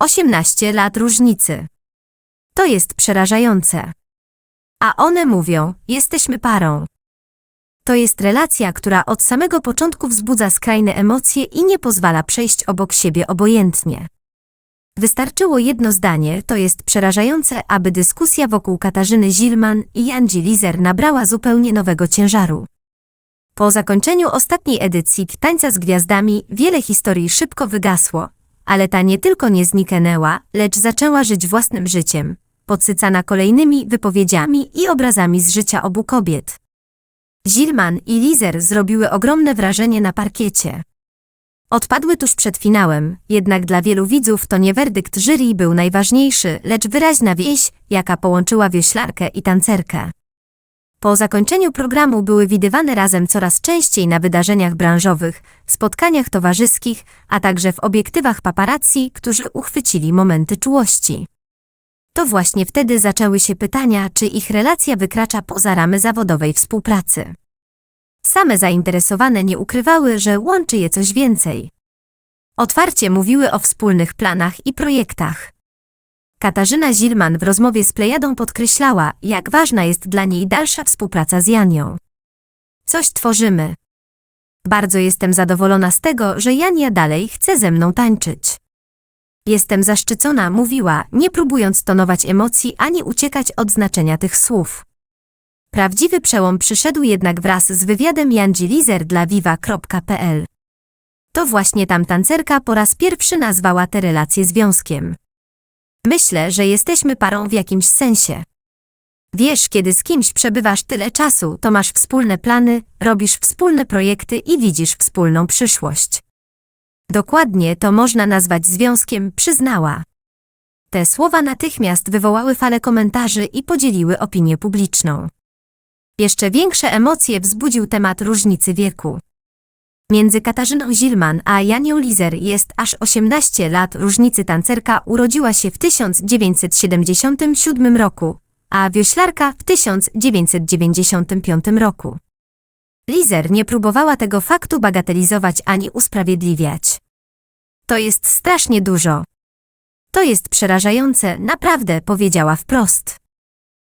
18 lat różnicy. To jest przerażające. A one mówią, jesteśmy parą. To jest relacja, która od samego początku wzbudza skrajne emocje i nie pozwala przejść obok siebie obojętnie. Wystarczyło jedno zdanie, to jest przerażające, aby dyskusja wokół Katarzyny Zilman i Janji Lizer nabrała zupełnie nowego ciężaru. Po zakończeniu ostatniej edycji Tańca z Gwiazdami wiele historii szybko wygasło, ale ta nie tylko nie zniknęła, lecz zaczęła żyć własnym życiem, podsycana kolejnymi wypowiedziami i obrazami z życia obu kobiet. Zilman i Lizer zrobiły ogromne wrażenie na parkiecie. Odpadły tuż przed finałem, jednak dla wielu widzów to nie werdykt jury był najważniejszy, lecz wyraźna wieś, jaka połączyła wioślarkę i tancerkę. Po zakończeniu programu były widywane razem coraz częściej na wydarzeniach branżowych, spotkaniach towarzyskich, a także w obiektywach paparazzi, którzy uchwycili momenty czułości. To właśnie wtedy zaczęły się pytania, czy ich relacja wykracza poza ramy zawodowej współpracy. Same zainteresowane nie ukrywały, że łączy je coś więcej. Otwarcie mówiły o wspólnych planach i projektach. Katarzyna Zilman w rozmowie z Plejadą podkreślała, jak ważna jest dla niej dalsza współpraca z Janią. Coś tworzymy. Bardzo jestem zadowolona z tego, że Jania dalej chce ze mną tańczyć. Jestem zaszczycona, mówiła, nie próbując tonować emocji ani uciekać od znaczenia tych słów. Prawdziwy przełom przyszedł jednak wraz z wywiadem Janji Lizer dla viva.pl. To właśnie tam tancerka po raz pierwszy nazwała te relacje związkiem. Myślę, że jesteśmy parą w jakimś sensie. Wiesz, kiedy z kimś przebywasz tyle czasu, to masz wspólne plany, robisz wspólne projekty i widzisz wspólną przyszłość. Dokładnie to można nazwać związkiem, przyznała. Te słowa natychmiast wywołały falę komentarzy i podzieliły opinię publiczną. Jeszcze większe emocje wzbudził temat różnicy wieku. Między Katarzyną Zilman a Janią Lizer jest aż 18 lat różnicy tancerka urodziła się w 1977 roku, a wioślarka w 1995 roku. Lizer nie próbowała tego faktu bagatelizować ani usprawiedliwiać. To jest strasznie dużo. To jest przerażające, naprawdę, powiedziała wprost.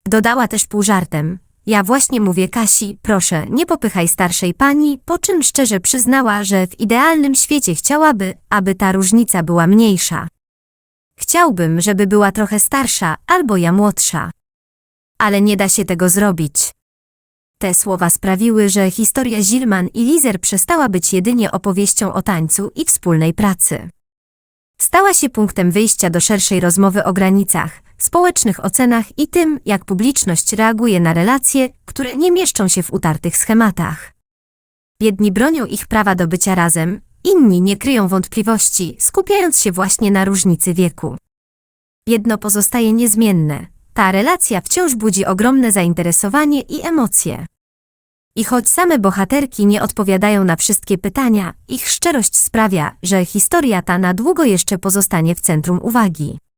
Dodała też pół żartem. Ja właśnie mówię Kasi, proszę, nie popychaj starszej pani, po czym szczerze przyznała, że w idealnym świecie chciałaby, aby ta różnica była mniejsza. Chciałbym, żeby była trochę starsza, albo ja młodsza. Ale nie da się tego zrobić. Te słowa sprawiły, że historia Zilman i Lizer przestała być jedynie opowieścią o tańcu i wspólnej pracy. Stała się punktem wyjścia do szerszej rozmowy o granicach, społecznych ocenach i tym, jak publiczność reaguje na relacje, które nie mieszczą się w utartych schematach. Jedni bronią ich prawa do bycia razem, inni nie kryją wątpliwości, skupiając się właśnie na różnicy wieku. Jedno pozostaje niezmienne. Ta relacja wciąż budzi ogromne zainteresowanie i emocje. I choć same bohaterki nie odpowiadają na wszystkie pytania, ich szczerość sprawia, że historia ta na długo jeszcze pozostanie w centrum uwagi.